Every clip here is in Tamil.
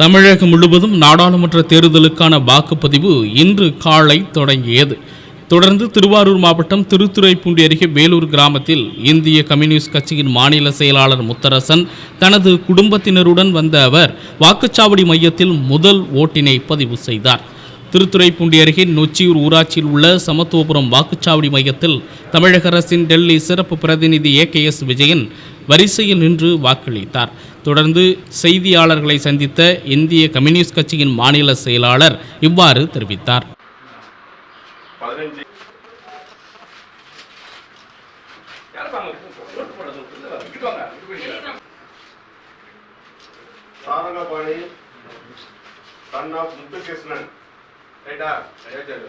தமிழகம் முழுவதும் நாடாளுமன்ற தேர்தலுக்கான வாக்குப்பதிவு இன்று காலை தொடங்கியது. தொடர்ந்து திருவாரூர் மாவட்டம் திருத்துறைப்பூண்டி அருகே வேலூர் கிராமத்தில் இந்திய கம்யூனிஸ்ட் கட்சியின் மாநில செயலாளர் முத்தரசன் தனது குடும்பத்தினருடன் வந்த அவர் வாக்குச்சாவடி மையத்தில் முதல் ஓட்டினை பதிவு செய்தார். திருத்துறைப்பூண்டி அருகே நொச்சியூர் ஊராட்சியில் உள்ள சமத்துவபுரம் வாக்குச்சாவடி மையத்தில் தமிழக அரசின் டெல்லி சிறப்பு பிரதிநிதி ஏ கே எஸ் விஜயன் வரிசையில் நின்று வாக்களித்தார். தொடர்ந்து செய்தியாளர்களை சந்தித்த இந்திய கம்யூனிஸ்ட் கட்சியின் மாநில செயலாளர் இவ்வாறு தெரிவித்தார். Sarangapani son of Muthukrishnan. ரைட்டா? அனுப்பிச்சாங்க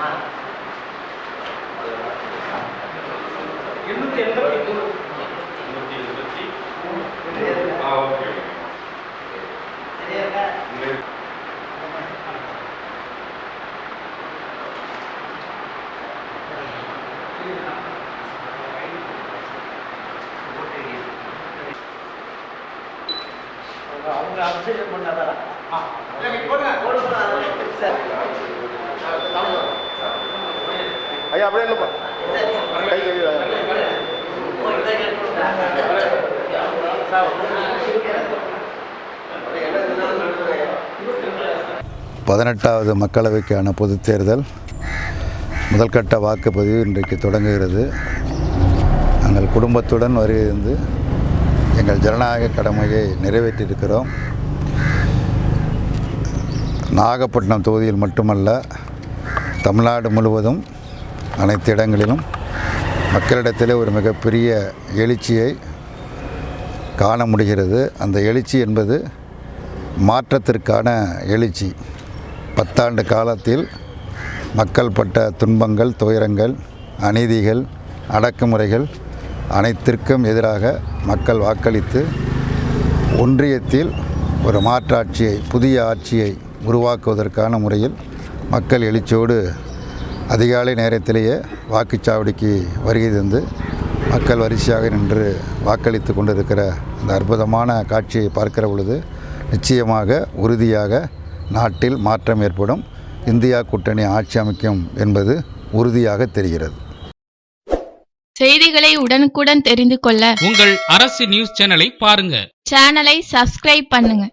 சன் ஆஃப் ராம் நூத்தி இருபத்தி ஆ. ஓகே அவங்க அரசியல் பண்ணாதான் ஐயா அப்படியே இல்லைப்பா கை கை பதினெட்டாவது மக்களவைக்கான பொதுத் தேர்தல். முதல்கட்ட வாக்குப்பதிவு இன்றைக்கு தொடங்குகிறது. நாங்கள் குடும்பத்துடன் வருகிறது எங்கள் ஜனநாயக கடமையை நிறைவேற்றியிருக்கிறோம். நாகப்பட்டினம் தொகுதியில் மட்டுமல்ல தமிழ்நாடு முழுவதும் அனைத்து இடங்களிலும் மக்களிடத்திலே ஒரு மிகப்பெரிய எழுச்சியை காண முடிகிறது. அந்த எழுச்சி என்பது மாற்றத்திற்கான எழுச்சி. பத்தாண்டு காலத்தில் மக்கள் பட்ட துன்பங்கள் துயரங்கள் அநீதிகள் அடக்குமுறைகள் அனைத்திற்கும் எதிராக மக்கள் வாக்களித்து ஒன்றியத்தில் ஒரு மாற்றாட்சியை புதிய ஆட்சியை உருவாக்குவதற்கான முறையில் மக்கள் எழுச்சியோடு அதிகாலை நேரத்திலேயே வாக்குச்சாவடிக்கு வருகை தந்து மக்கள் வரிசையாக நின்று வாக்களித்து கொண்டிருக்கிற அந்த அற்புதமான காட்சியை பார்க்கிற பொழுது நிச்சயமாக உறுதியாக நாட்டில் மாற்றம் ஏற்படும். இந்தியா கூட்டணி ஆட்சி அமைக்கும் என்பது உறுதியாக தெரிகிறது. செய்திகளை உடனுக்குடன் தெரிந்து கொள்ள உங்கள் அரசு நியூஸ் சேனலை பாருங்க. சேனலை சப்ஸ்கிரைப் பண்ணுங்க.